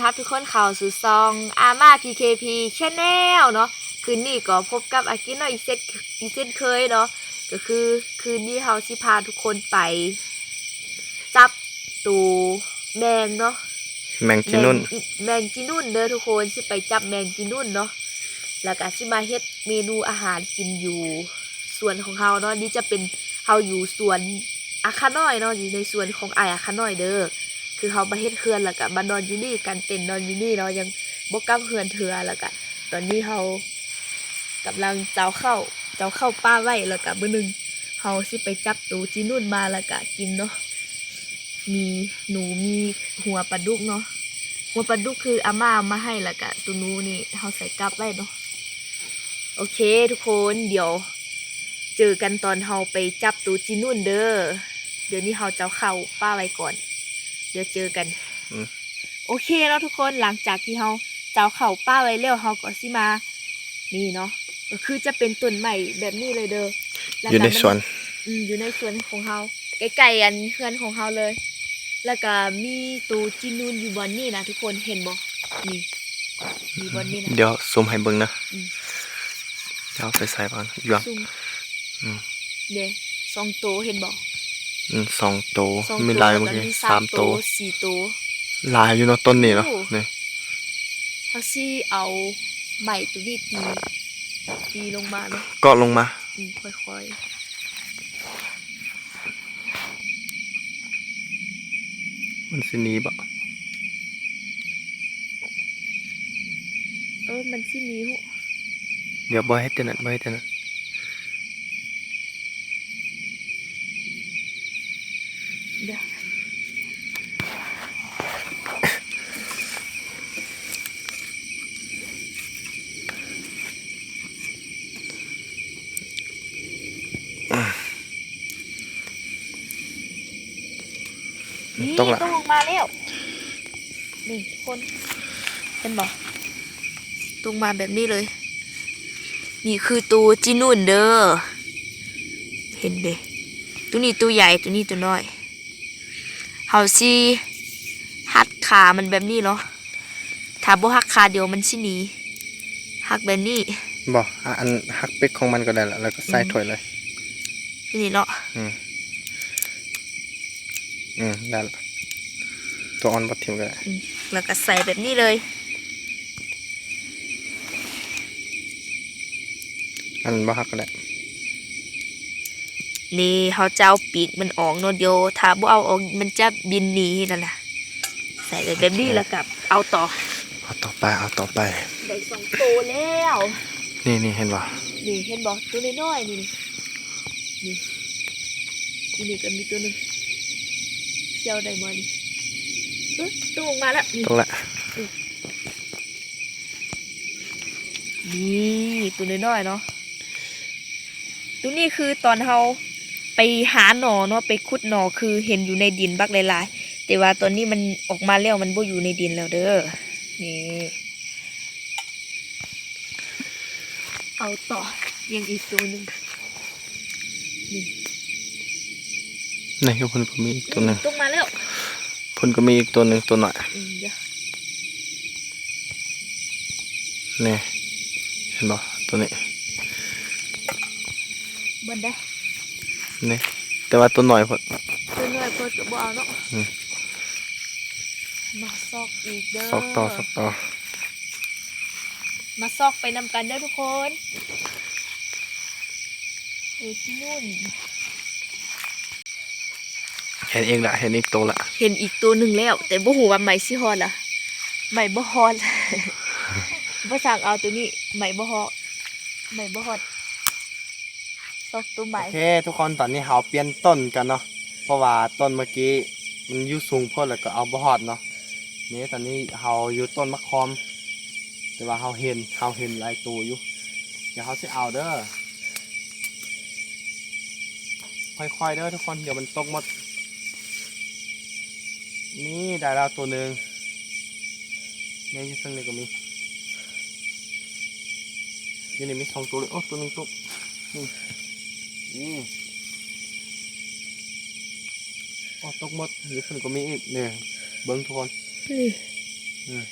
บายดีทุกคนยินดีต้อนรับทุกคนเข้าสู่ซองอาม่า PKP Channel เนาะคืนนี้ก็พบกับอากินเนาะอีกเซนอีกเซนเคยเนาะก็คือคืนนี้เฮาสิพาทุกคนไป จับตูแมงเนาะแมงจีนุ่นแมงแมงจีนุ่นเด้อทุกคนสิไปจับแมงจีนุ่นเนาะแล้วก็สิมาเฮ็ดเมนูอาหารกินอยู่สวนของเฮาเนาะนี่จะเป็นเฮาอยู่สวนอาคาน้อยเนาะอยู่ในสวนของอายอาคาน้อยเด้อ คือเฮามาเฮ็ดเฮือนแล้วก็มานอนอยู่นี่กันเต็นนอนอยู่นี่เนาะยังบ่กลับเฮือนเถื่อแล้วก็ตอนนี้เฮากำลังเจ้าเข้าเจ้าเข้าป้าไว้แล้วก็มื้อหนึงเฮาสิไปจับตูจีนุ่นมาแล้วก็กินเนาะมีหนูมีหัวปลาดุกเนาะหัวปลาดุกคืออาม่ามาให้แล้วกะตูนูนี่เขาใส่กลับไว้เนาะโอเคทุกคนเดี๋ยว เจอกันตอนเฮาไปจับตูจีนุ่นเด้อเดี๋ยวนี้เฮาจะเข้าป้าไว้ก่อน เดี๋ยวเจอกัน อืม โอเคเนาะทุกคนหลังจากที่เฮาเจ้าเข่าป้าไว้แล้วเฮาก็สิมา นี่เนาะก็คือจะเป็นต้นใหม่แบบนี้เลยเด้อแล้วอยู่ก็ในมั สวน อืมอยู่ในสวนของเฮาใกล้ๆกันเพื่อนของเฮาเลย แล้วก็มีตูจินูนอยู่บอนนี่นะทุกคนเห็นบ่นี่มีบอนนี่นะเดี๋ยวซูมให้เบิ่งนะอืมเดี๋ยวเอาไปใส่ก่อนอยู่อะซุ่มอืม เด้สองโตวเห็นบ่ อืมสองโตวสองมีตัวลายแล้วเมื่อก็กี้มีสามโตวสี่โตว ลายอยู่เนาะต้นนี้เนาะโอ้ นี่เขาสิเอาใหม่ตัวนี้ตีตีลงมาเนาะก็ลงมา อืมค่อยมันสิหนี้บ่ๆเออมันสิมีหูเดี๋ยวบ่ให้เต้นนั่นบ่ให้เต้นนั่น เดี๋ยวนี่ต้องละต้องลงมาแล้ว นี่ทุกคนเห็นบอกตรงมาแบบนี้เลย นี่คือตัวจีนุ่นเด้อ เห็นเด้ตัวนี้ตัวใหญ่ตัวนี้ตัวน้อย เฮาสิหัดขามันแบบนี้เนาะถ้าบ่หักขาเดียวมันสิหนีหักแบบนี้บ่อะอันหักเป็กของมันก็ได้ละแล้วก็ใส่ถ้วยเลยนี่เนาะอืมอืมได้ละตัวอ่อนบ่ทิ่มก็ได้อืมแล้วก็ใส่แบบนี้เลยอันบ่หักก็ได้ นี่เขาเจะเอาปีกมันออกเนดียถ้าบ่เอาออกมันจะบินหนีนั่นแหละใส่ไปแบบนี้แล้วกับเอาต่อเอาต่อไปเอาต่อไปได้สองตัวแล้วนี่นี่เห็นบ่นี่เห็นบอกตัวน้อยๆนี่นี่นี่นี่ก็มีตัวนึงเชี่ยวได้มาดิเอ้ตัวมาแล้วตรงละนี่ตัวน้อยๆเนาะตัวนี้คือตอนเรา ไปหาหนอเนาะไปขุดหนอคือเห็นอยู่ในดินบักหลายๆแต่ว่าตอนนี้มันออกมาแล้วมันบ่อยู่ในดินแล้วเด้อนี่เอาต่อยังอีกตัวหนึ่งนี่นี่ก็เพิ่นก็มีอีกตัวหนึงต้องมาแล้วเพิ่นก็มีอีกตัวหนึงตัวหน่อยอืมเดี๋ยวนี่เห็นบ่ตัวนี้บนได้ นี่แต่ว่าตัวหน่อยเพิ่นตัวน้อยเพิ่นก็บ่เอาเนาะอืมมาซอกอีกเด้อซอกต่อซอกต่อมาซอกไปนำกันเด้อทุกคนเออที่นู่นเห็นเองละเห็นอีกตัวละเห็นอีกตัวหนึ่งแล้ว แต่บ่ฮู้ว่าไหมสิฮอดล่ะไหมบ่ฮอดบ่สั่งเอาตัวนี้ไหมบ่ฮอดไหมบ่ฮอด ซอกตัวไหมโอเคทุกคนตอนนี้เราเปลี่ยนต้นกันเนาะเพราะว่าต้นเมื่อกี้มันอยู่สูงพดแล้วก็เอาบ่ฮอดเนาะนี่ตอนนี้เราอยู่ต้นมะขอม แต่ว่าเราเห็นเราเห็นหลายตัวอยู่เดี๋ยวเราสิเอาเด้อค่อยๆเด้อทุกคนเดี๋ยวมันตกหมด นี่ได้แล้วตัวหนึ่งนี่อยี่ซึ่งนี่ก็มียี่นี่มีสองตัวเลยโอ้ตัวหนึ่งตกนี่ นี่โอ้ตกหมดอยู่ซึ่งก็มีอีกเนี่ยเบิ้งทุกคนนี่อืม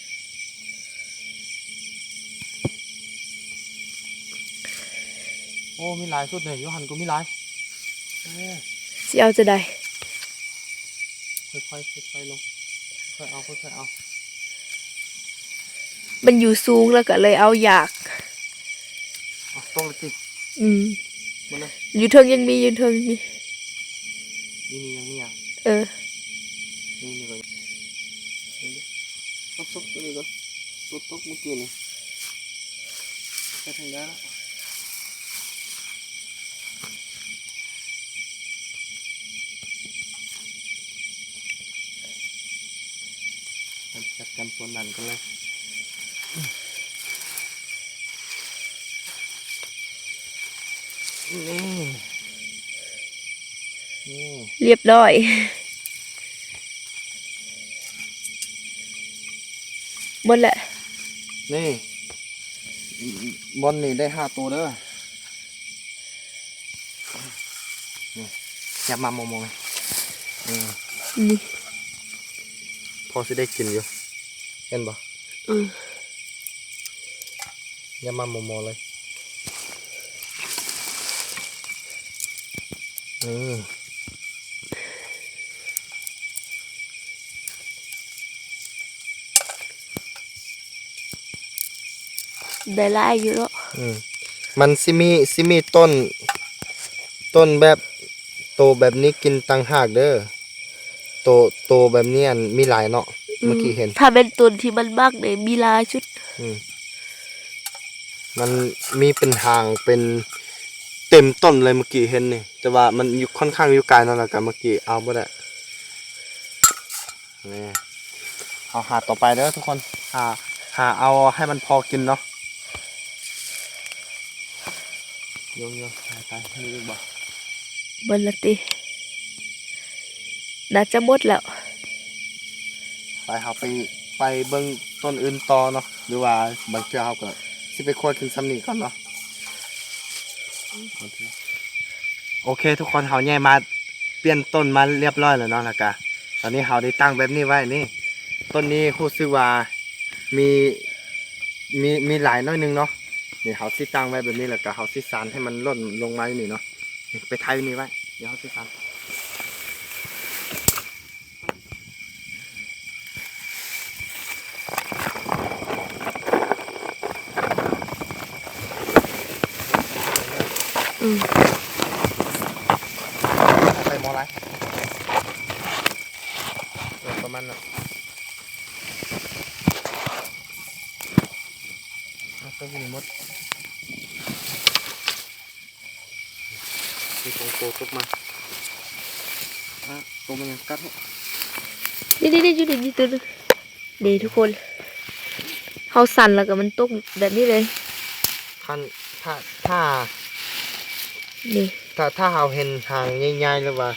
โอ้มีหลายสุดเลยยูหันก็มีหลายโอ้สิเอาจะได้ค่อยๆค่อยๆลงค่อยๆเอาค่อยๆเอามันอยู่สูงแล้วก็เลยเอาอยากเอาตรงเลยสิอืม มาเลยอยู่เทิงยังมีอยู่เทิงมีนี่นี่ยังนี่ยังเออนี่นี่ก่อนนี่ตบตบตัวนี้ก่อนตบตบเมื่อกี้นี่ไปทางด้านละจัดการตัวนั้นกันเลย นี่นี่เรียบร้อยหมดแหละ นี่บอลนี่ได้ห้าตัวเด้อนี่อย่ามามองมองนี่นี่พอสิได้กินอยู่ เห็นปะอืมอย่ามามองมองเลย อืมได้หลายอยู่แล้วอืมมันสิมีสิมีต้น ต้นแบบโตแบบนี้กินตังหากเด้อโตโตแบบนี้อันมีหลายเนาะเมื่อกี้เห็น ถ้าเป็นต้นที่มันมากเนี่ยมีหลายชุด อืมมันมีเป็นหางเป็น เต็มต้นเลยเมื่อกี้เห็นนี่แต่ว่ามันอยู่ค่อนข้างอยู่ไกลนั่นแหละกันเมื่อกี้เอาบ่ได้นี่เอาหาต่อไปเด้อทุกคนหาหาเอาให้มันพอกินเนาะโยงโยงตายตายนี่อีกบ่เบิดละติน่าจะหมดแล้ว ไปเฮาไปไปเบิ่งต้นอื่นต่อเนาะหรือว่าบางเทื่อเฮาก็สิไปควดกินซ้ำนี่ก่อนเนาะ โอเค ทุกคนเขาแย่มาเปลี่ยนต้นมาเรียบร้อยแล้วเนาะละกะตอนนี้เขาได้ตั้งแบบนี้ไว้นี่ ต้นนี้คู่ซื้อว่ามีมีมีหลายน้อยหนึงเนาะนี่เขาซิตั้งไว้แบบนี้แล้วก็เขาซิสานให้มันล่นลงมาอยู่นี่เนาะไปไทยนี่ไว้เดี๋ยวเขาซิสานอืม ใส่หมอไรเออประมาณนั้นเอาใส่ไปนี่หมดมีของโกตกมาอะตัวมันยังกัดเหรอ นี่นี่นี่อยู่นี่นี่ตัวนึง นี่ทุกคนเฮาสั่นแล้วก็มันตกแบบนี้เลยท่านถ้าถ้านี่ถ้าถ้าเราเห็นทางง่ายๆเลยว่า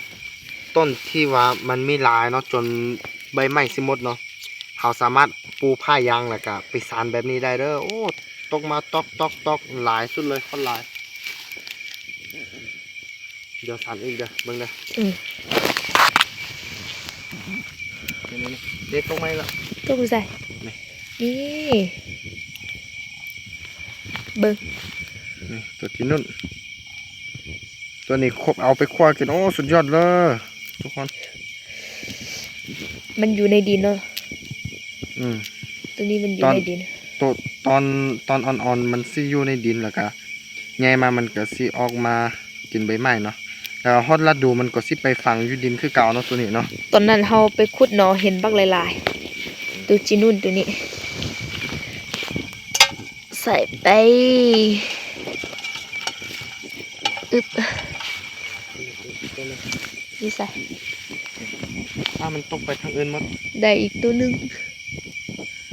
ต้นที่ว่ามันมีหลายเนาะจนใบไม้สิหมดเนาะเราสามารถปูผ้ายางแล้วก็ไปสานแบบนี้ได้เด้อโอ้ตกมาตอกตอกตอกหลายสุดเลยคนหลาย เดี๋ยวสานอีกเด้อเบิ่งเด้ออืมนี่นี่นี่เด็ดตรงไหมล่ะ ตกใส่นี่นี่เบิ่งนี่ตัวที่นุ่น ตัวนี้ครบเอาไปคั่วกินโอ้สุดยอดเลยทุกคน มันอยู่ในดินเนาะอืมตัวนี้มันอยู่ตอนในดินตัวตอนตอนอ่อนๆมันสิอยู่ในดินแล้วก็ใหญ่มามันก็สิออกมากินใบไม้เนาะแล้วฮอดฤดูมันก็สิไปฝังอยู่ดินคือเก่าเนาะตัวนี้เนาะตอนนั้นเฮาไปขุดหนอเห็นบักหลายๆ ตัวจีนุ่นตัวนี้ ใส่ไปอึบนี่ใส่ถ้ามันตกไปทางอื่นหมด ได้อีกตัวหนึง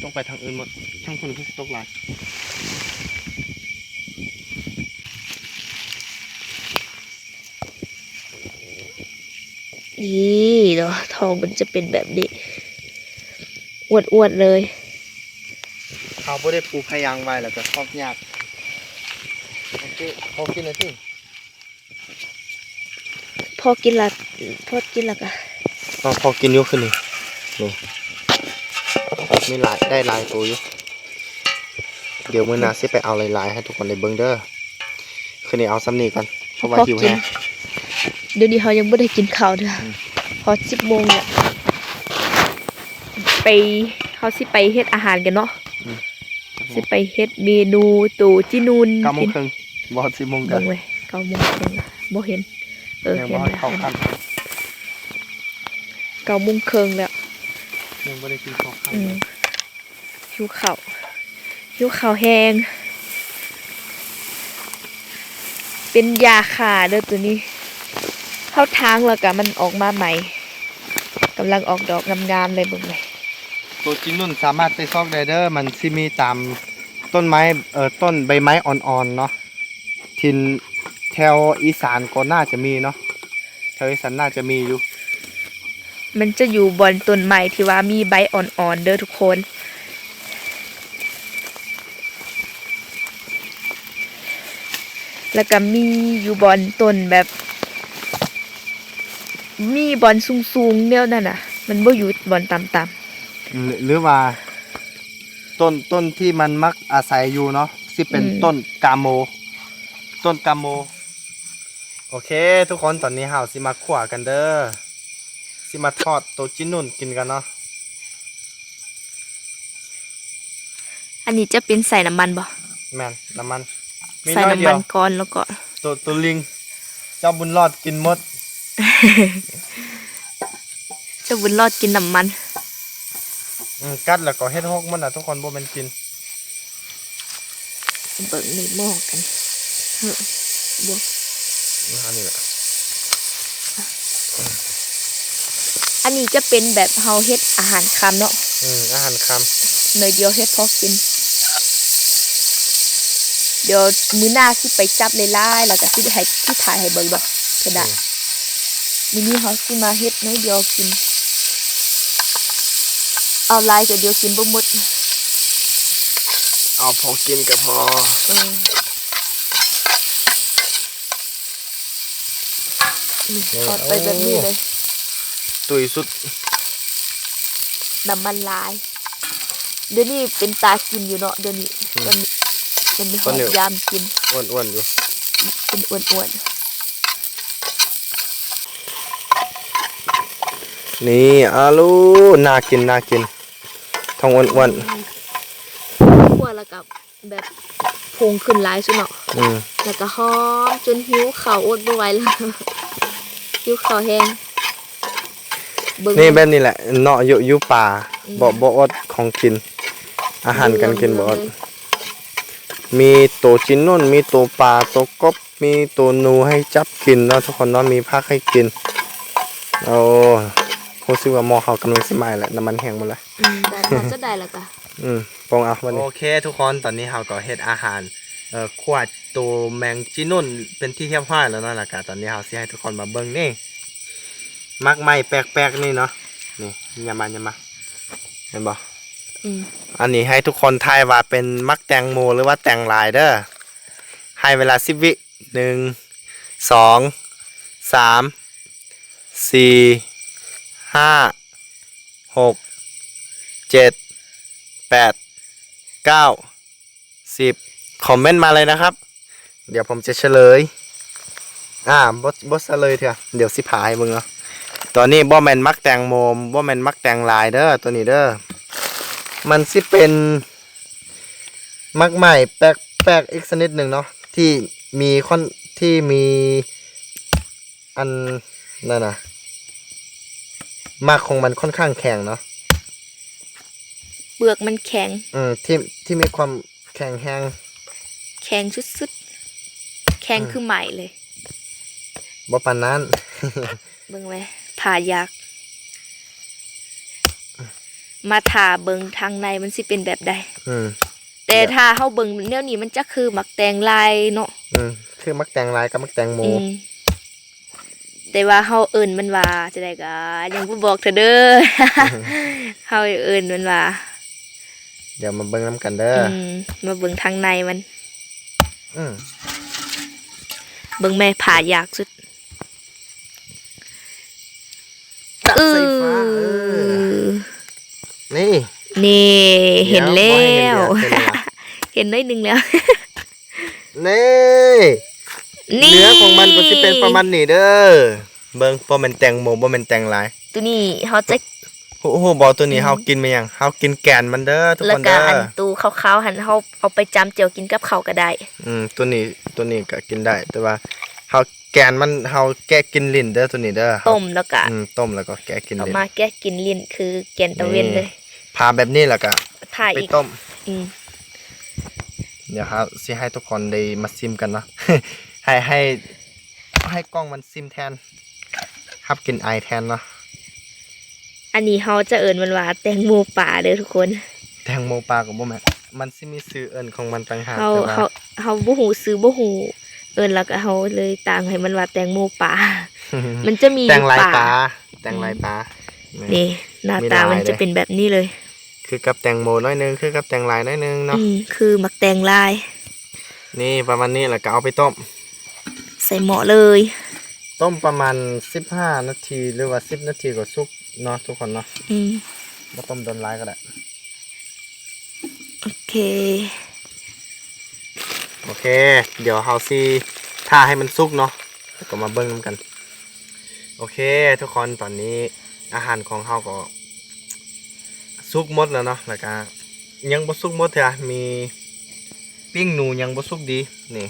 ต้องไปทางอื่นหมด ช่างคนคือสิตกหลายนี่เนาะทองมันจะเป็นแบบนี้ อวดๆเลย เขาบ่ได้ปูพยางไว้แล้วก็ครอบยากโอเคพอกินเลยสิพอกินละพอกินละกะพอพอกินอยู่ขึ้นนี่นี่มีหลายได้หลายตัวอยู่เดี๋ยวมื้อหน้าสิไปเอาหลายๆให้ทุกคนได้เบิ่งเด้อคืนนี้เอาซ้ำนี้ก่อนเพราะว่าพอหิวกิแฮนเดี๋ยวนี้เขายังไม่ได้กินข้าวเด้ออมพอสิบโมงเนี่ย ไปเขาสิไปเฮ็ดอาหารกันเนาะสิไปเฮ็ดเมนูตูจินูนเก้าโมงกินครึ่งบ่สิบโมงกัเบิ่นงไว้เก้าโมงครึ่งอะบ่เห็น เออยังเห็บ่นให้แล้วเข้าขั้นเก้าโมงครึ่งแล้วยังบ่ได้กินข้าวขั้นอืมหิวข้าวหิวข้าวแห้งเป็นยาขาเด้อตัวนี้ เข้าทางแล้วก็มันออกมาใหม่กำลังออกดอกงามๆเลยเบิ่งเลย ตัวจินนุ่นสามารถไปซอกไดเด้อมันสิมีตามต้นไม้เอ่อต้นใบไม้อ่อนๆเนาะทินแถวอีสานก็น่าจะมีเนาะแถวอีสานน่าจะมีอยู่ มันจะอยู่บนต้นไม้ที่ว่ามีใบอ่อนๆเด้อทุกคน แล้วก็มีอยู่บนต้นแบบ มีบอนสูงๆเนี่ยนั่นน่ะ มันบ่อยู่บอนต่ำหรือ หรือว่า ต้นต้นที่มันมักอาศัยอยู่เนาะสิเป็นอืม ต้นกาโม ต้นกาโม โอเค ทุกคนตอนนี้เฮาสิมาขั่วกันเด้อสิมาทอดตัวจินนุ่นกินกันเนาะๆอันนี้จะเป็นใส่น้ำมันบ่แม่นน้ำมันมีใส่น้อยน้ำเดีมัยนวก่อนแล้วก็ ตัวตัวลิง เจ้าบุญรอดกินหมดจะบุญรอดกินน้ำมันอืม กัดแล้วก็เฮ็ดฮกมันน่ะทุกคนบ่แม่นกินเบิ่งในหม้อกันเฮ้อบ่อันนี้แหละอันนี้จะเป็นแบบเฮาเฮ็ดอาหารคำเนาะอืมอาหารคำหน่อยเดียวเฮ็ดพอกิน เดี๋ยวมื้อหน้าสิไปจับหลายๆแล้วก็สิให้ที่ถ่ายให้เบิ่งดอกกระดาษมื้อนี้เฮาสิมาเฮ็ดหน้อยเดียวกิน เอาหลายก็เดียวกินบ่หมดเอาพอกินก็พอเออนี่ทอดไปแบบนี้เลยตุยสุดน้ำมันลาย เดี๋ยวนี้เป็นตากินอยู่เนาะเดี๋ยวนี้อืมมันมันมีหตออนนี้ยามกินอ้วนๆอยู่เป็นอ้วนนี่อาลูน่ากินน่ากิน ท้องอ้วนๆคั่วแล้วกับแบบพงขึ้นหลายสุดเนาะๆอืมแล้วก็หอมจนหิวข้าวอดบ่ไหวแล้วหิวข้าวแห้งเบิ่ง นี่แบบนี้แหละเนาะอยู่อยู่ป่าอืม บ่บ่อดของกิน อาหารการกินบ่อดเลยมีตัวจินนุ่น มีตัวปลาตัวกบ มีตัวหนูให้จับกินเนาะทุกคนเนาะมีผักให้กินโอ้ รู้สึกว่าหมอเขากำลังสิมาแล้วน้ำมันแห้งหมดแล้วอืมแต่น่าจะได้แล้วก็อืมปองเอาวันนี้โอเคทุกคนตอนนี้เราก็เฮ็ดอาหารเอ่อขวดตัวแมงจีนุ่นเป็นที่เรียบร้อยแล้วเนาะแล้วก็ตอนนี้เราสิให้ทุกคนมาเบิ่งนี่มักใหม่แปลกๆนี่เนาะนี่อย่ามาอย่ามาเห็นบ่อืมอันนี้ให้ทุกคนทายว่าเป็นมักแตงโมหรือว่าแตงลายเด้อให้เวลาสิบวิหนึ่งสองสามสี่ ห้าหกเจ็ดแปดเก้าสิบคอมเมนต์มาเลยนะครับ เดี๋ยวผมจะเฉลย อ่าบดบดเฉลยเถอะเดี๋ยวสิพายมึงเนาะตอนนี้บ่แมนมักแตงโมบ่แมนมักแตงลายเด้อตัวนี้เด้อมันสิเป็นมักใหม่แปลกแปลกอีกชนิดหนึ่งเนาะที่มีค่อนที่มีอันนั่นนะ มากของมันค่อนข้างแข็งเนาะเปลือกมันแข็ง อืมที่ที่มีความแข็งแห้งแข็งสุดๆแข็งอืมคือใหม่เลยบ่ปานนั้นเบิ่งไว้ผ่ายากมาถ่าเบิ่งทางในมันสิเป็นแบบใดอืมแต่ถ้าเฮาเบิ่งแนวนี้มันจะคือหมักแตงลายเนาะอืมคือมักแตงลายกับมักแตงโมอืม แต่ว่าเฮาเอิ้นมันว่าจะได้ก็ยังบ่บอกเธอเด้อเฮาเอิ้นมันว่าเดี๋ยวมาเบิ่งน้ำกันเด้ออืมมาเบิ่งทางในมัน อืมเบิ่งแม่ผ่ายากสุดตัดไฟฟ้าเอออนี่อืนี่เห็นแล้ดี๋ยวบ่ให้เห็นวเดี๋ยวเห็นแล้ว เห็น น้อยหนึงแล้วนี่ เนื้อของมันก็สิเป็นประมาณนี้เด้อเบิ่งบ่แม่นแตงโมบ่แม่นแตงหลายตัวนี้เขาจะโอ้โหบอตัวนี้เฮากินมายังเฮากินแกนมันเด้อทุกแล้วคนก็เด้ออันตูขาวๆหันเขาเอาไปจำเจียวกินกับเขาวก็ได้ อืมตัวนี้ตัวนี้ก็กินได้ แต่ว่าเฮาแกนมันเฮาแกะกินลิ้นเด้อตัวนี้เด้อต้มแล้วก็อืมต้มแล้วก็แกะกินเอาลิ้นมาแก้กินลิ้นคือแกนตะเวนเลยพาแบบนี้แล้วก็ถ่ายไปอีกต้ม อืมเดี๋ยวครับสิให้ทุกคนได้มาซิมกันเนาะ ให้ให้ให้กล้องมันซิมแทน ครับกินไอแทนเนาะอันนี้เขาจะเอิญมันว่าแตงโมป่าเด้อทุกคน แตงโมปลากับบ่แม่นมันสิมีชื่อเอิ้นของมันต่างหากเขาแต่ว่าเขาเขาบ่หูซื้อบ่หูเอิญแล้วก็เขาเลยต่างให้มันว่าแตงโมป่ามันจะมีแตงลายป่ปลาแตงลายปลานี่นี่หน้ามีตาลายมันจะเลยเป็นแบบนี้เลย คือกับแตงโมน้อยนึงคือกับแตงลายน้อยนึงเนาะอืมคือหมักแตงลาย นี่ประมาณนี้แล้วก็เอาไปต้มใส่หม้อเลย ต้มประมาณ15นาทีหรือว่า10นาทีก็สุกเนาะทุกคนเนาะอืมบ่ต้มโดนร้ายก็ได้ โอเค โอเค เดี๋ยวเฮาสิท่าให้มันสุกเนาะแล้วก็มาเบิ่งนำกัน โอเค ทุกคนตอนนี้อาหารของเฮาก็สุกหมดแล้วเนาะแล้วก็ยังบ่สุกหมดเถอะมีปิ้งหนูยังบ่สุกดีนี่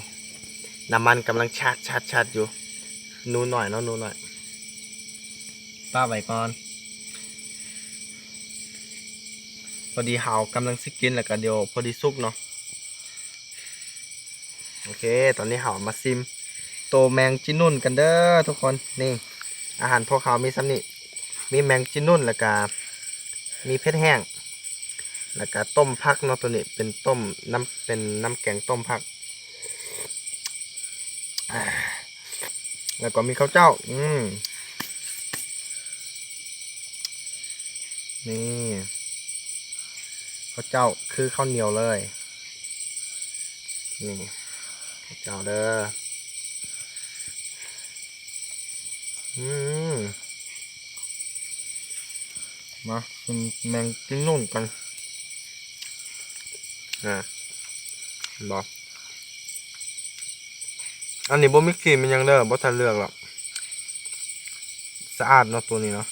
น้ำมันกำลังชาดชาดชาดอยู่หนูหน่อยเนาะหนูหน่อยป้าไว้ก่อนพอดีเฮากำลังสิกินแล้วก็เดี๋ยวพอดีสุกเนาะโอเค ตอนนี้เฮามาซิม โตแมงจินุ่นกันเด้อทุกคนนี่อาหารพวกเขามีซ้ำนี่มีแมงจินุ่นแล้วก็มีเพชรแห้ง แล้วก็ต้มผักเนาะตัวนี้เป็นต้มน้ำเป็นน้ำแกงต้มผักอ่า แล้วก็มีข้าวเจ้า อืมนี่ข้าวเจ้าคือข้าวเหนียวเลย นี่ข้าวเจ้าเด้ออืมมากินแมงกินนุ่นกันอะบอก อันนี้บ่มีกลิ่นมันยังเด้อบ่ทันเลือกหรอกสะอาดเนาะตัวนี้เนาะ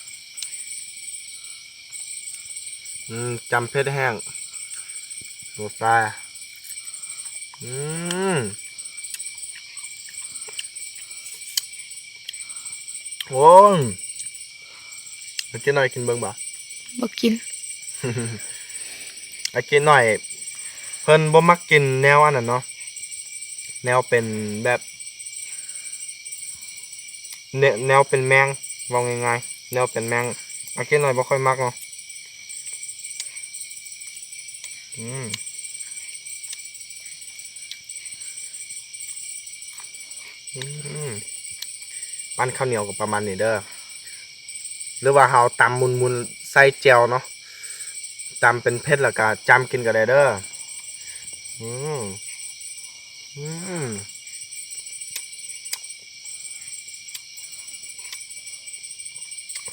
อืมจำเพชรแห้งตัวทรายอืมโอ้ยมากินหน่อยกินเบิ่งบ่บ่กิน อากินหน่อย เพิ่นบ่มักกินแนวอันนั้นเนาะแนวเป็นแบบ แนวแนวเป็นแมงว่าง่ายๆแนวเป็นแมงอากินหน่อยบ่ค่อยมักเนาะอืมอืมปั้นข้าวเหนียวก็ประมาณนี้เด้อหรือว่าเฮาตำมุนๆใส่แจ่วเนาะจำเป็นเพชรแล้วก็จำกินก็ได้เด้ออืมอืม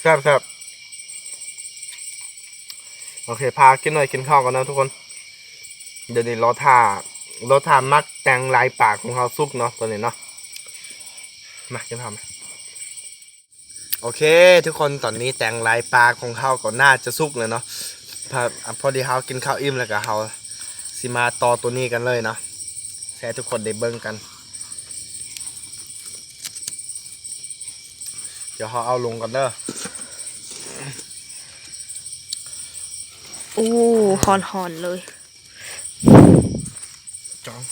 ซ่บแซ่บโอเค พากินหน่อยกินข้าวกันนะทุกคน เดี๋ยวนี้รอทารอทามักแตงลายปากของเขาซุกเนาะตัวนี้เนาะมากินข้าวมโอเค ทุกคนตอนนี้แตงลายปลาของเขาก็น่าจะสุกเลยเนาะพอพอดีเฮากินข้าวอิ่มแล้วก็เฮาสิมาต่อตัวนี้กันเลยเนาะแช่ทุกคนได้เบิ่งกัน เดี๋ยวเฮาเอาลงกันเด้อ โอ้หอนหอนๆเลยจอง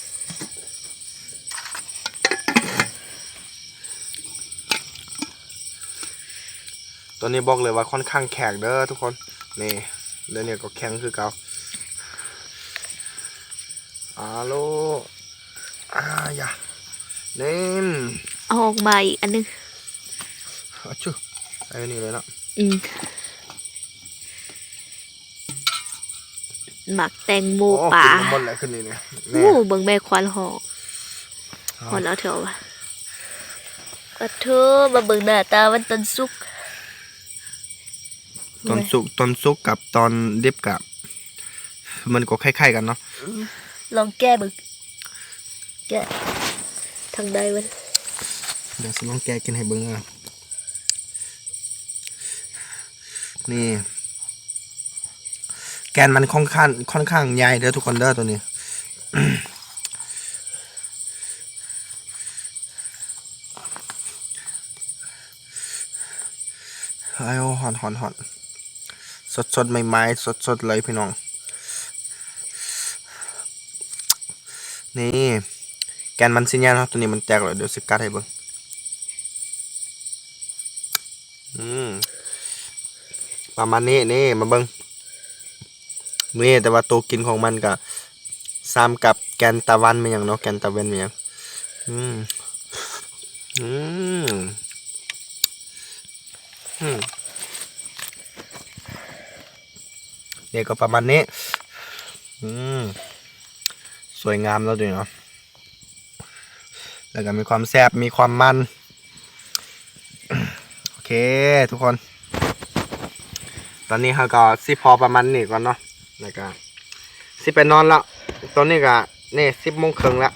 ตัวนี้บอกเลยว่าค่อนข้างแข็งเด้อทุกคน นี่เดี๋ยวนี้ก็แข็งคือเก่าอาโลอายะเน่มเอาออกมาอีกอันนึงอะชุไอ้นี่เลยเนาะอืม หมักแตงโมโอ้ป่าขึ้นมาหมดแล้วขึ้นนี่เนี่ยแน่โอ้เบิ่งแม่ควันหอกหอนเอาเถอะวะก็เธอมาเบิ่งหน้าตามันตันสุกตอนสุกตอนสุกกับตอนดิบกับ มันก็คล้ายๆกันเนาะลองแก้มึงแก้ทางใดมันเดี๋ยวสิลองแกะกินให้เบิ่งอะนี่ แกนมันค่อนข้างค่อนข้างใหญ่เด้อทุกคนเด้อตัวนี้ไอ้โอ้หอนหอนหอนสดสดใหม่ๆสดสดเลยพี่น้อง นี่ แกนมันสิญญาณครับตัวนี้มันแตกแล้วเดี๋ยวสกัดให้เบิ่งอืมประมาณนี้นี่มาเบิ่ง นี่อแต่ว่าตัวกินของมันก็ซ้ำกับแกนตะวันมันหยังเนาะแกนตะเวนมันยังอืมอืมอืมนี่ก็ประมาณนี้ อืม สวยงามแล้วด้วยเนาะ แล้วก็มีความแซบมีความมัน โอเค ทุกคน ตอนนี้เขาก็สิพอประมาณนี้ก่อนเนาะ แล้วก็สิไปนอนแล้วตอนนี้ก็นี่สิบโมงครึ่งแล้ว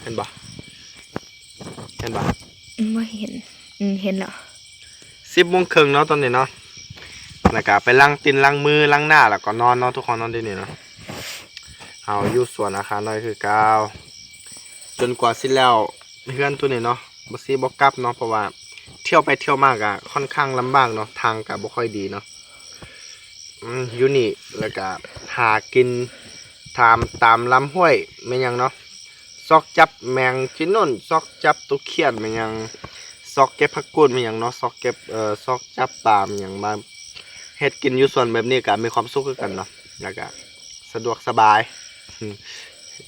เห็นบ่เห็นบ่ไม่เห็นอืมเห็นแล้วสิบโมงครึ่งเนาะตอนนี้เนาะแล้วก็ไปล้างตีนล้างมือล้างหน้าแล้วก็นอนเนาะทุกคนนอนที่นี่เนาะเอาอยู่สวนอาคารน้อยคือเก้าวจนกว่าสิแล้วเพื่อนตัวนี้เนาะบ่ซีบ่กลับเนาะเพราะว่าเที่ยวไปเที่ยวมากอะค่อนข้างลำบากเนาะทางก็บ่ค่อยดีเนาะ อยู่นี่แล้วก็หากินตามตามลำห้วยแม่ยังเนาะซอกจับแมงจินนนซอกจับตุกเขียนแม่ยังซอกเก็บผักกูดมีอย่างเนาะซอกเก็บเอ่อซอกจับปลามอย่างมาเฮ็ดกินอยู่ส่วนแบบนี้ก็มีความสุขกันเนาะแล้วก็สะดวกสบาย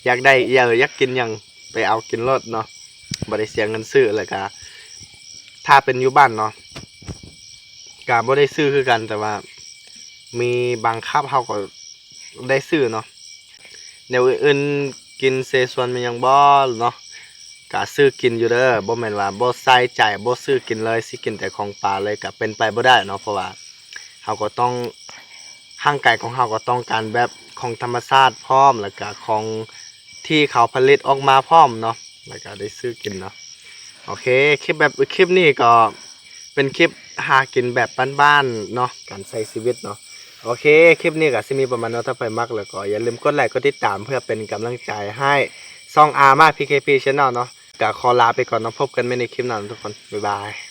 อยากได้อยากอยากกินยังไปเอากินรถเนาะบ่ได้เสียเงินซื้อเลยก็ถ้าเป็นอยู่บ้านเนาะก็บ่ได้ซื้อคือกันแต่ว่า มีบางคาบเฮาก็ได้ซื้อเนาะแนวอื่นๆกินเซส่วนมันยังบ่เนาะก็ซื้อกินอยู่เด้อบ่แม่นว่าบ่ใส่ใจบ่ซื้อกินเลยสิกินแต่ของปลาเลยก็เป็นไปบ่ได้เนาะเพราะว่าเฮาก็ต้องร่างไกายของเฮาก็ต้องการแบบของธรรมชาติพร้อมแล้วก็ของที่เขาผลิตออกมาพร้อมเนาะแล้วก็ได้ซื้อกินเนาะโอเคคลิปแบบคลิปนี้ก็เป็นคลิปหากินแบบบ้านๆเนาะการใช้ชีวิตเนาะ โอเค คลิปนี้ก็สิมีประมาณนั้นถ้าไปมักแล้วก็อย่าลืมกดไลค์กดติดตามเพื่อเป็นกำลังใจให้ซองอาร์มา PKP Channel เนาะก็ขอลาไปก่อนนะพบกันไม่ในคลิปหน้าทุกคน บ๊ายบาย